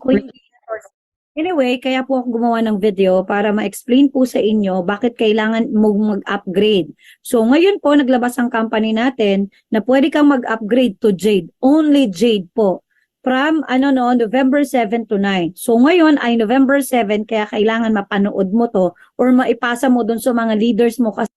coin Anyway, kaya po ako gumawa ng video para ma-explain po sa inyo bakit kailangan mag-upgrade. So ngayon po naglabas ang company natin na pwede kang mag-upgrade to Jade. Only Jade po. From ano no, November 7 to 9. So ngayon ay November 7 kaya kailangan mapanood mo to or maipasa mo dun sa mga leaders mo kasi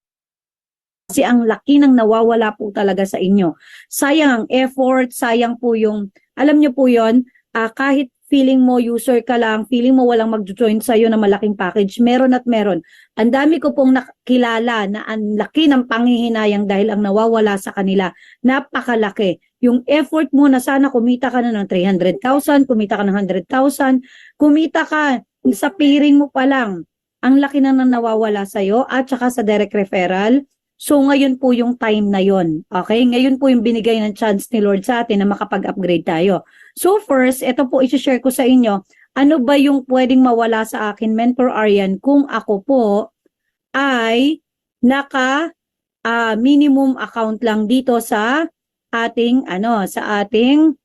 kasi ang laki ng nawawala po talaga sa inyo. Sayang ang effort, sayang po yung, alam nyo po yon ah, kahit feeling mo user ka lang, feeling mo walang mag-join sa'yo na malaking package, meron at meron. Ang dami ko pong nakilala na ang laki ng panghihinayang dahil ang nawawala sa kanila, napakalaki. Yung effort mo na sana kumita ka na ng 300,000, kumita ka ng 100,000, kumita ka sa piring mo pa lang. Ang laki na nang nawawala sa'yo at saka sa direct referral. So ngayon po yung time na yon. Okay? Ngayon po yung binigay ng chance ni Lord sa atin na makapag-upgrade tayo. So first, ito po i-share ko sa inyo, ano ba yung pwedeng mawala sa akin, Mentor Aryan, kung ako po ay naka ah, minimum account lang dito sa ating ano, sa ating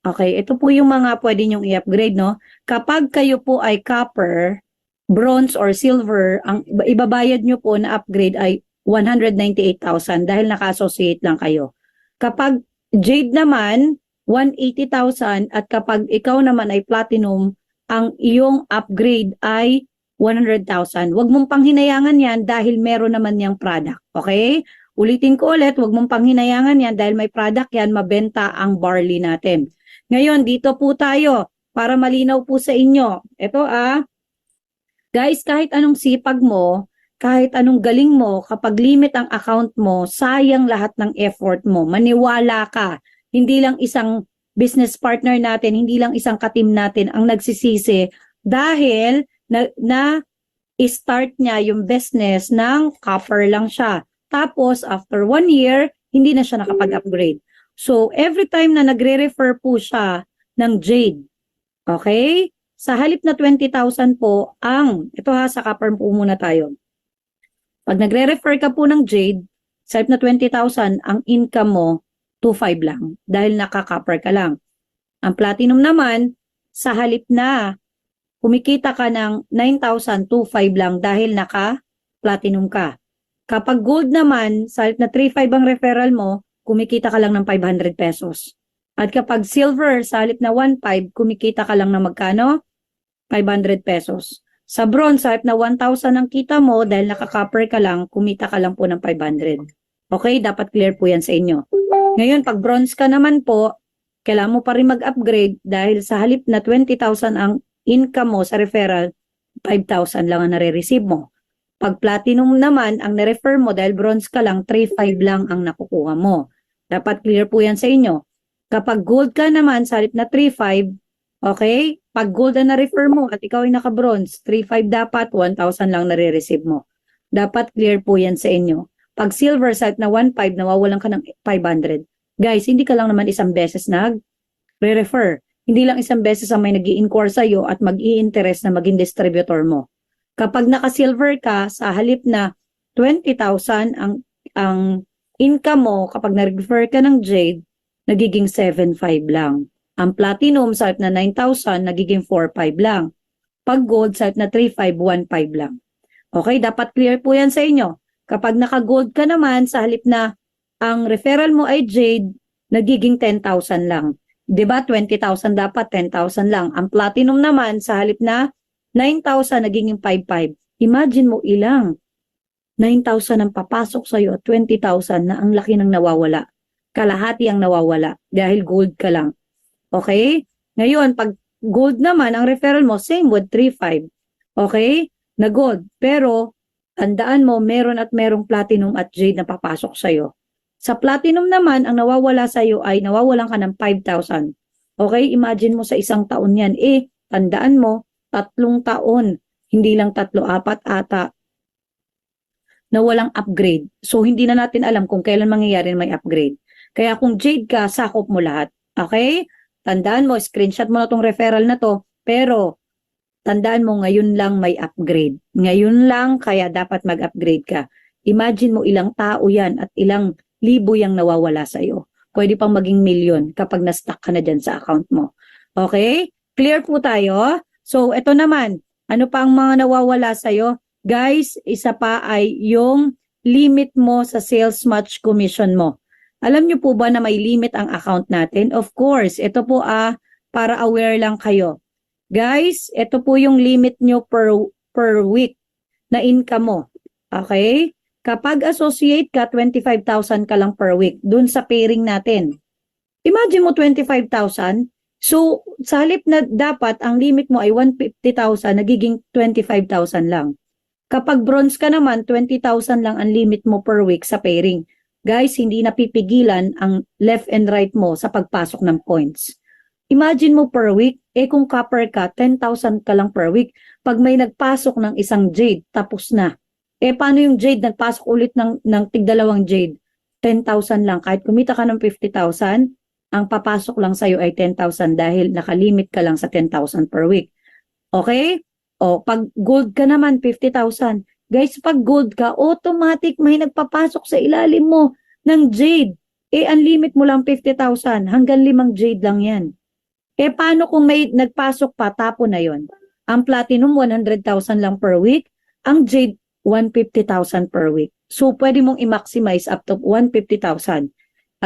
Okay, ito po yung mga pwede nyong i-upgrade, no? Kapag kayo po ay copper, bronze or silver, ang ibabayad nyo po na upgrade ay 198,000 dahil naka-associate lang kayo. Kapag jade naman, 180,000 at kapag ikaw naman ay platinum, ang iyong upgrade ay 100,000. Huwag mong panghinayangan yan dahil meron naman niyang product. Okay? Ulitin ko ulit, huwag mong panghinayangan yan dahil may product yan, mabenta ang barley natin. Ngayon, dito po tayo para malinaw po sa inyo. Ito ah, guys, kahit anong sipag mo, kahit anong galing mo, kapag limit ang account mo, sayang lahat ng effort mo. Maniwala ka. Hindi lang isang business partner natin, hindi lang isang katim natin ang nagsisisi dahil na, na start niya yung business ng copper lang siya. Tapos, after one year, hindi na siya nakapag-upgrade. So, every time na nagre-refer po siya ng Jade, okay? Sa halip na 20,000 po, ang, ito ha, sa copper po muna tayo. Pag nagre-refer ka po ng Jade, sa na 20,000, ang income mo, 2.5 lang. Dahil naka-copper ka lang. Ang platinum naman, sa halip na kumikita ka ng 9,000, 2.5 lang dahil naka-platinum ka. Kapag gold naman, sa halip na 3.5 ang referral mo, kumikita ka lang ng 500 pesos. At kapag silver, sa halip na 1.5, kumikita ka lang ng magkano? 500 pesos. Sa bronze, sa na 1,000 ang kita mo, dahil naka-copper ka lang, kumita ka lang po ng 500. Okay, dapat clear po yan sa inyo. Ngayon, pag bronze ka naman po, kailangan mo pa rin mag-upgrade dahil sa halip na 20,000 ang income mo sa referral, 5,000 lang ang nare-receive mo. Pag platinum naman, ang na-refer mo dahil bronze ka lang, 3,500 lang ang nakukuha mo. Dapat clear po yan sa inyo. Kapag gold ka naman, sa halip na 3,500, okay? Pag gold ang na-refer mo at ikaw ay naka-bronze, 3,500 dapat, 1,000 lang nare-receive mo. Dapat clear po yan sa inyo. Pag silver, sa halip na 1,500, nawawalan ka ng 500. Guys, hindi ka lang naman isang beses nag-refer. Hindi lang isang beses ang may nag inquire sa'yo at mag interest na maging distributor mo. Kapag naka-silver ka, sa halip na 20,000 ang ang income mo kapag na-refer ka ng Jade, nagiging 7,500 lang. Ang platinum sa na 9,000, nagiging 4,500 lang. Pag gold sa na 3,515 lang. Okay, dapat clear po yan sa inyo. Kapag naka-gold ka naman, sa halip na ang referral mo ay Jade, nagiging 10,000 lang. 'Di ba 20,000 dapat 10,000 lang. Ang platinum naman sa halip na 9,000 nagiging 5,500. Imagine mo ilang 9,000 ang papasok sa iyo at 20,000 na ang laki ng nawawala. Kalahati ang nawawala dahil gold ka lang. Okay? Ngayon, pag gold naman, ang referral mo, same with 3,500. Okay? Na gold. Pero, tandaan mo, meron at merong platinum at jade na papasok sa iyo. Sa platinum naman, ang nawawala sa iyo ay nawawalan ka ng 5,000. Okay? Imagine mo sa isang taon yan. Eh, tandaan mo, tatlong taon. Hindi lang tatlo, apat ata na walang upgrade. So, hindi na natin alam kung kailan mangyayari may upgrade. Kaya kung Jade ka, sakop mo lahat. Okay? Tandaan mo, screenshot mo na tong referral na to, pero tandaan mo ngayon lang may upgrade. Ngayon lang kaya dapat mag-upgrade ka. Imagine mo ilang tao yan at ilang libo yung nawawala sa iyo. Pwede pang maging milyon kapag na-stuck ka na dyan sa account mo. Okay? Clear po tayo? So, ito naman. Ano pa ang mga nawawala sa'yo? Guys, isa pa ay yung limit mo sa sales match commission mo. Alam niyo po ba na may limit ang account natin? Of course, ito po ah, para aware lang kayo. Guys, ito po yung limit nyo per, per week na income mo. Okay? Kapag associate ka, 25,000 ka lang per week dun sa pairing natin. Imagine mo 25,000. So, sa halip na dapat ang limit mo ay 150,000, nagiging 25,000 lang. Kapag bronze ka naman, 20,000 lang ang limit mo per week sa pairing. Guys, hindi napipigilan ang left and right mo sa pagpasok ng points. Imagine mo per week, eh kung copper ka, 10,000 ka lang per week. Pag may nagpasok ng isang jade, tapos na. Eh paano yung jade, nagpasok ulit ng, ng tigdalawang jade? 10,000 lang. Kahit kumita ka ng 50,000, ang papasok lang sa'yo ay 10,000 dahil nakalimit ka lang sa 10,000 per week. Okay? O, pag gold ka naman, 50,000. Guys, pag gold ka, automatic may nagpapasok sa ilalim mo ng jade. Eh, ang limit mo lang 50,000. Hanggang limang jade lang yan. Eh, paano kung may nagpasok pa, tapo na yon? Ang platinum, 100,000 lang per week. Ang jade, 150,000 per week. So, pwede mong i-maximize up to 150,000.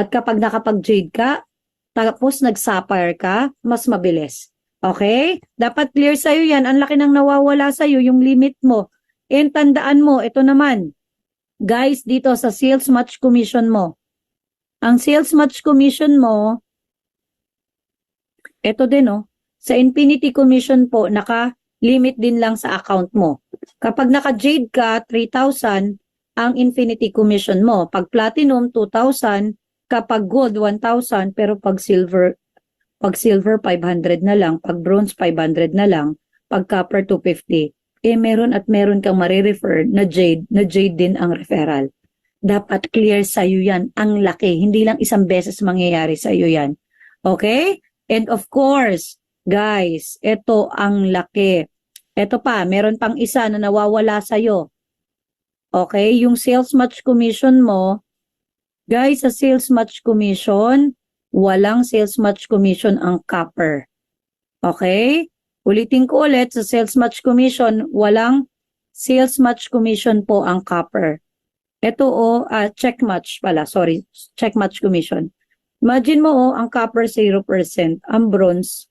At kapag nakapag-jade ka, tapos nag-sapphire ka, mas mabilis. Okay? Dapat clear sa'yo yan. Ang laki nang nawawala sa'yo, yung limit mo. And tandaan mo, ito naman. Guys, dito sa sales match commission mo. Ang sales match commission mo, ito din oh. Sa Infinity Commission po, naka-limit din lang sa account mo. Kapag naka-Jade ka, 3,000 ang Infinity Commission mo. Pag Platinum, 2,000. Kapag Gold, 1,000. Pero pag Silver, pag Silver, 500 na lang. Pag Bronze, 500 na lang. Pag Copper, 250. Eh, meron at meron kang marirefer na Jade, na Jade din ang referral. Dapat clear sa'yo yan. Ang laki. Hindi lang isang beses mangyayari sa'yo yan. Okay? And of course, guys, ito ang laki. Ito pa, meron pang isa na nawawala sa'yo. Okay, yung sales match commission mo, guys, sa sales match commission, walang sales match commission ang copper. Okay? Ulitin ko ulit, sa sales match commission, walang sales match commission po ang copper. Ito o, oh, ah, check match pala, sorry, check match commission. Imagine mo oh, ang copper 0%, ang bronze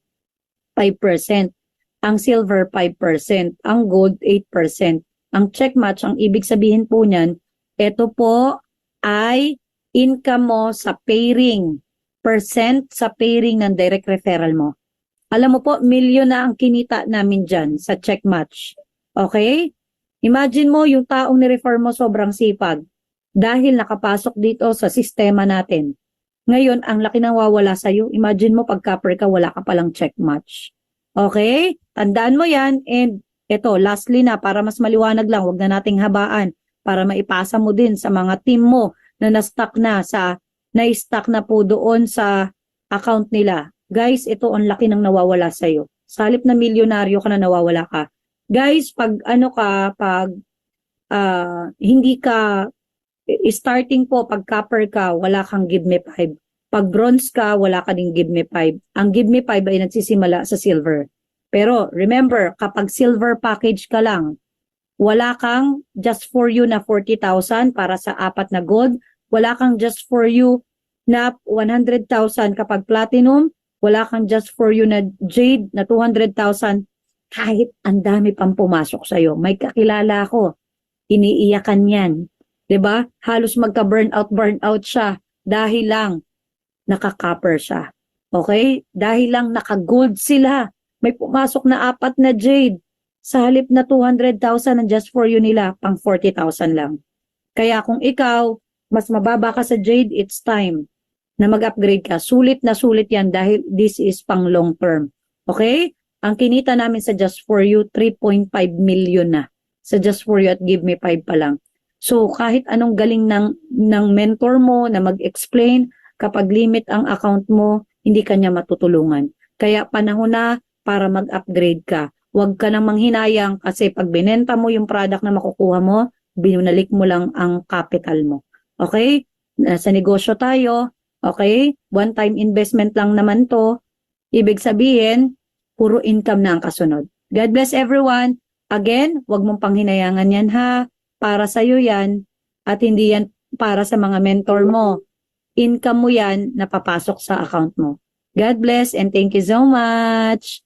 5%, ang silver 5%, ang gold 8%. Ang check match, ang ibig sabihin po niyan, ito po ay income mo sa pairing, percent sa pairing ng direct referral mo. Alam mo po, milyon na ang kinita namin dyan sa check match. Okay? Imagine mo yung taong ni-refer mo sobrang sipag dahil nakapasok dito sa sistema natin. Ngayon, ang laki nang wawala sa'yo. Imagine mo pag copper ka, wala ka palang check match. Okay? Tandaan mo yan. And ito, lastly na, para mas maliwanag lang, wag na nating habaan para maipasa mo din sa mga team mo na na-stuck na sa na-stuck na po doon sa account nila. Guys, ito ang laki ng nawawala sa iyo. Sa halip na milyonaryo ka na nawawala ka. Guys, pag ano ka, pag uh, hindi ka starting po, pag copper ka, wala kang give me 5. Pag bronze ka, wala ka ding give me 5. Ang give me 5 ay nagsisimula sa silver. Pero remember, kapag silver package ka lang, wala kang just for you na 40,000 para sa apat na gold, wala kang just for you na 100,000 kapag platinum, wala kang just for you na jade na 200,000, kahit ang dami pang pumasok sa'yo. May kakilala ako, iniiyakan yan. ba? Halos magka-burnout burnout siya dahil lang naka-copper siya. Okay? Dahil lang naka-gold sila. May pumasok na apat na jade. Sa halip na 200,000 ang just for you nila, pang 40,000 lang. Kaya kung ikaw, mas mababa ka sa jade, it's time na mag-upgrade ka. Sulit na sulit yan dahil this is pang long term. Okay? Ang kinita namin sa Just For You, 3.5 million na. Sa Just For You at Give Me 5 pa lang. So kahit anong galing ng, ng mentor mo na mag-explain, kapag limit ang account mo, hindi kanya matutulungan. Kaya panahon na para mag-upgrade ka. Huwag ka nang manghinayang kasi pag binenta mo yung product na makukuha mo, binunalik mo lang ang capital mo. Okay? Sa negosyo tayo, Okay? One-time investment lang naman to. Ibig sabihin, puro income na ang kasunod. God bless everyone. Again, wag mong panghinayangan yan ha. Para sa'yo yan at hindi yan para sa mga mentor mo. Income mo yan na papasok sa account mo. God bless and thank you so much.